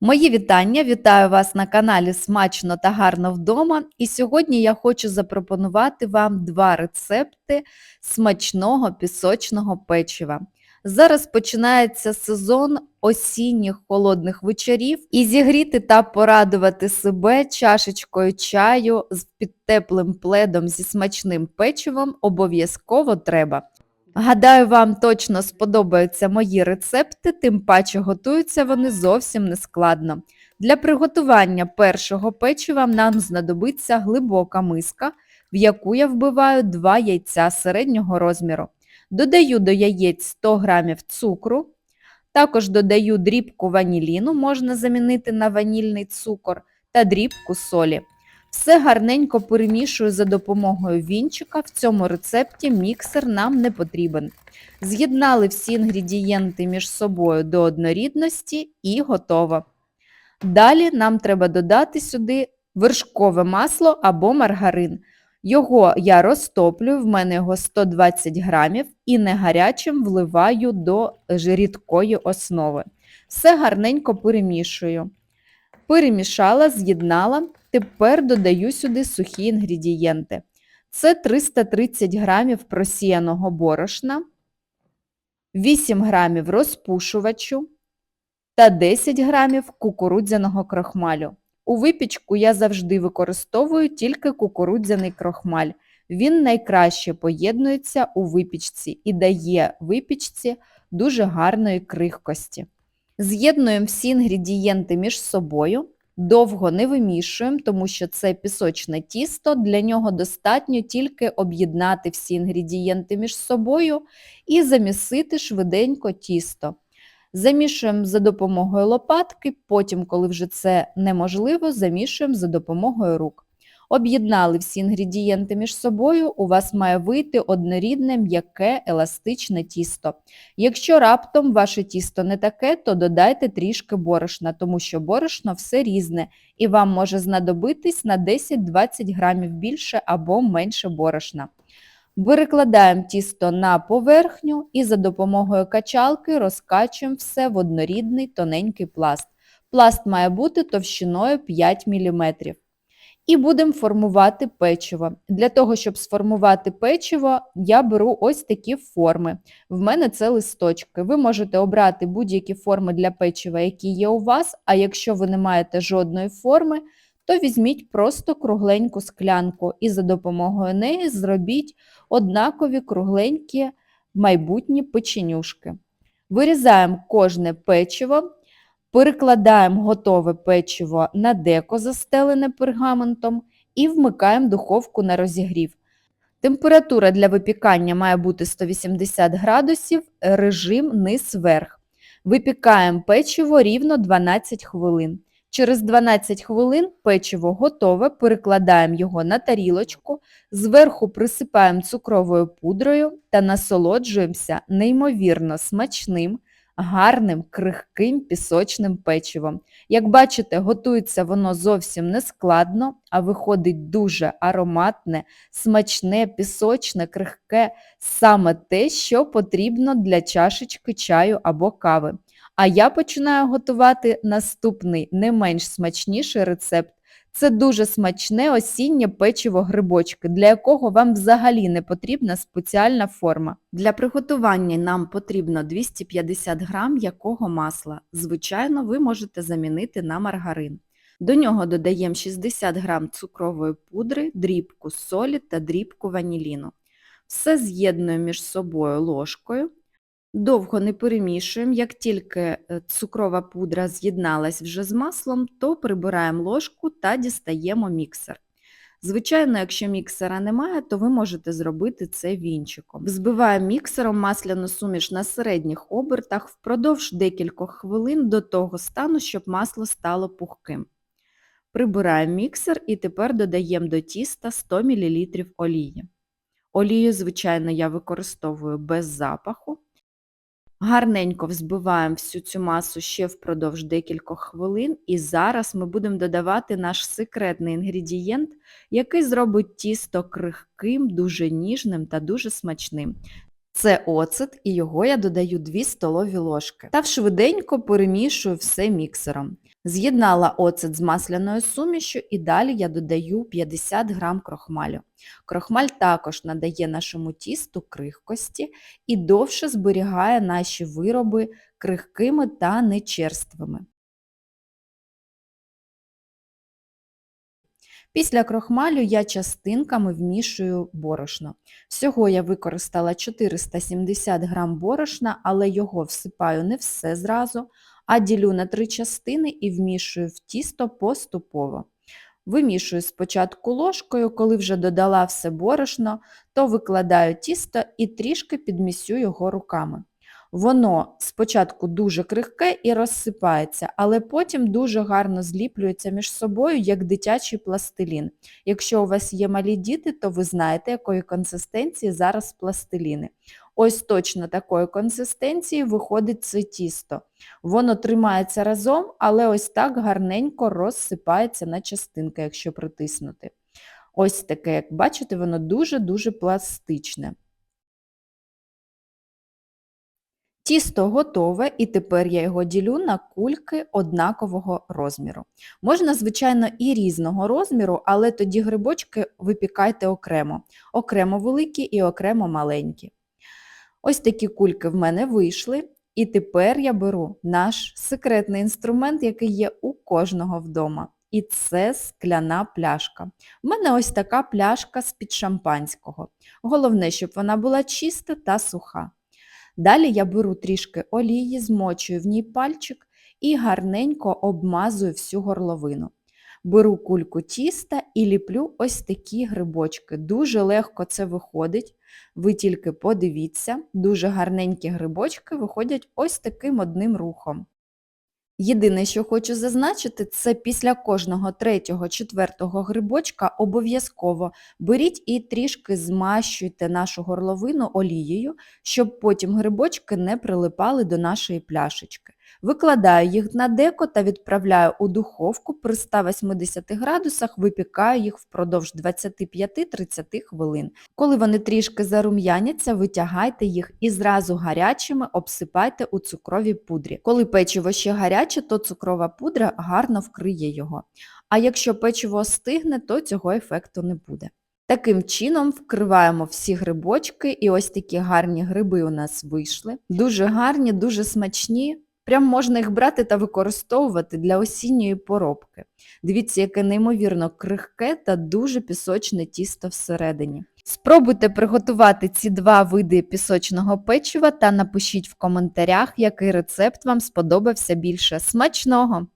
Мої вітання! Вітаю вас на каналі Смачно та гарно вдома. І сьогодні я хочу запропонувати вам два рецепти смачного пісочного печива. Зараз починається сезон осінніх холодних вечорів і зігріти та порадувати себе чашечкою чаю з під теплим пледом зі смачним печивом обов'язково треба. Гадаю, вам точно сподобаються мої рецепти, тим паче готуються вони зовсім нескладно. Для приготування першого печива нам знадобиться глибока миска, в яку я вбиваю 2 яйця середнього розміру. Додаю до яєць 100 г цукру, також додаю дрібку ваніліну, можна замінити на ванільний цукор, та дрібку солі. Все гарненько перемішую за допомогою вінчика. В цьому рецепті міксер нам не потрібен. З'єднали всі інгредієнти між собою до однорідності і готово. Далі нам треба додати сюди вершкове масло або маргарин. Його я розтоплюю, в мене його 120 грамів і не гарячим вливаю до рідкої основи. Все гарненько перемішую. Перемішала, з'єднала. Тепер додаю сюди сухі інгредієнти. Це 330 грамів просіяного борошна, 8 грамів розпушувачу та 10 грамів кукурудзяного крохмалю. У випічку я завжди використовую тільки кукурудзяний крохмаль. Він найкраще поєднується у випічці і дає випічці дуже гарної крихкості. З'єднуємо всі інгредієнти між собою. Довго не вимішуємо, тому що це пісочне тісто, для нього достатньо тільки об'єднати всі інгредієнти між собою і замісити швиденько тісто. Замішуємо за допомогою лопатки, потім, коли вже це неможливо, замішуємо за допомогою рук. Об'єднали всі інгредієнти між собою, у вас має вийти однорідне м'яке еластичне тісто. Якщо раптом ваше тісто не таке, то додайте трішки борошна, тому що борошно все різне і вам може знадобитись на 10-20 грамів більше або менше борошна. Перекладаємо тісто на поверхню і за допомогою качалки розкачуємо все в однорідний тоненький пласт. Пласт має бути товщиною 5 мм. І будемо формувати печиво. Для того, щоб сформувати печиво, я беру ось такі форми. В мене це листочки. Ви можете обрати будь-які форми для печива, які є у вас, а якщо ви не маєте жодної форми, то візьміть просто кругленьку склянку і за допомогою неї зробіть однакові кругленькі майбутні печенюшки. Вирізаємо кожне печиво. Перекладаємо готове печиво на деко, застелене пергаментом, і вмикаємо духовку на розігрів. Температура для випікання має бути 180 градусів, режим низ-верх. Випікаємо печиво рівно 12 хвилин. Через 12 хвилин печиво готове, перекладаємо його на тарілочку, зверху присипаємо цукровою пудрою та насолоджуємося неймовірно смачним гарним, крихким пісочним печивом. Як бачите, готується воно зовсім не складно, а виходить дуже ароматне, смачне, пісочне, крихке, саме те, що потрібно для чашечки чаю або кави. А я починаю готувати наступний не менш смачніший рецепт це дуже смачне осіннє печиво грибочки, для якого вам взагалі не потрібна спеціальна форма. Для приготування нам потрібно 250 г якого масла. Звичайно, ви можете замінити на маргарин. До нього додаємо 60 г цукрової пудри, дрібку солі та дрібку ваніліну. Все з'єднуємо між собою ложкою. Довго не перемішуємо, як тільки е, цукрова пудра з'єдналась вже з маслом, то прибираємо ложку та дістаємо міксер. Звичайно, якщо міксера немає, то ви можете зробити це вінчиком. Взбиваємо міксером масляну суміш на середніх обертах впродовж декількох хвилин до того стану, щоб масло стало пухким. Прибираємо міксер і тепер додаємо до тіста 100 мл олії. Олію, звичайно, я використовую без запаху. Гарненько взбиваємо всю цю масу ще впродовж декількох хвилин, і зараз ми будемо додавати наш секретний інгредієнт, який зробить тісто крихким, дуже ніжним та дуже смачним. Це оцет, і його я додаю 2 столові ложки. Та швиденько перемішую все міксером. З'єднала оцет з масляною сумішю і далі я додаю 50 г крохмалю. Крохмаль також надає нашому тісту крихкості і довше зберігає наші вироби крихкими та нечерствими. Після крохмалю я частинками вмішую борошно. Всього я використала 470 г борошна, але його всипаю не все зразу, а ділю на три частини і вмішую в тісто поступово. Вимішую спочатку ложкою, коли вже додала все борошно, то викладаю тісто і трішки підмісю його руками. Воно спочатку дуже крихке і розсипається, але потім дуже гарно зліплюється між собою, як дитячий пластилін. Якщо у вас є малі діти, то ви знаєте, якої консистенції зараз пластиліни. Ось точно такої консистенції виходить це тісто. Воно тримається разом, але ось так гарненько розсипається на частинки, якщо притиснути. Ось таке, як бачите, воно дуже-дуже пластичне. Тісто готове і тепер я його ділю на кульки однакового розміру. Можна, звичайно, і різного розміру, але тоді грибочки випікайте окремо. Окремо великі і окремо маленькі. Ось такі кульки в мене вийшли. І тепер я беру наш секретний інструмент, який є у кожного вдома. І це скляна пляшка. У мене ось така пляшка з-під шампанського. Головне, щоб вона була чиста та суха. Далі я беру трішки олії, змочую в ній пальчик і гарненько обмазую всю горловину. Беру кульку тіста і ліплю ось такі грибочки. Дуже легко це виходить. Ви тільки подивіться, дуже гарненькі грибочки виходять ось таким одним рухом. Єдине, що хочу зазначити, це після кожного третього, четвертого грибочка обов'язково беріть і трішки змащуйте нашу горловину олією, щоб потім грибочки не прилипали до нашої пляшечки. Викладаю їх на деко та відправляю у духовку при 180 градусах, випікаю їх впродовж 25-30 хвилин. Коли вони трішки зарум'яняться, витягайте їх і зразу гарячими обсипайте у цукровій пудрі. Коли печиво ще гаряче, то цукрова пудра гарно вкриє його. А якщо печиво остигне, то цього ефекту не буде. Таким чином вкриваємо всі грибочки і ось такі гарні гриби у нас вийшли. Дуже гарні, дуже смачні. Прям можна їх брати та використовувати для осінньої поробки. Дивіться, яке неймовірно крихке та дуже пісочне тісто всередині. Спробуйте приготувати ці два види пісочного печива та напишіть в коментарях, який рецепт вам сподобався більше. Смачного!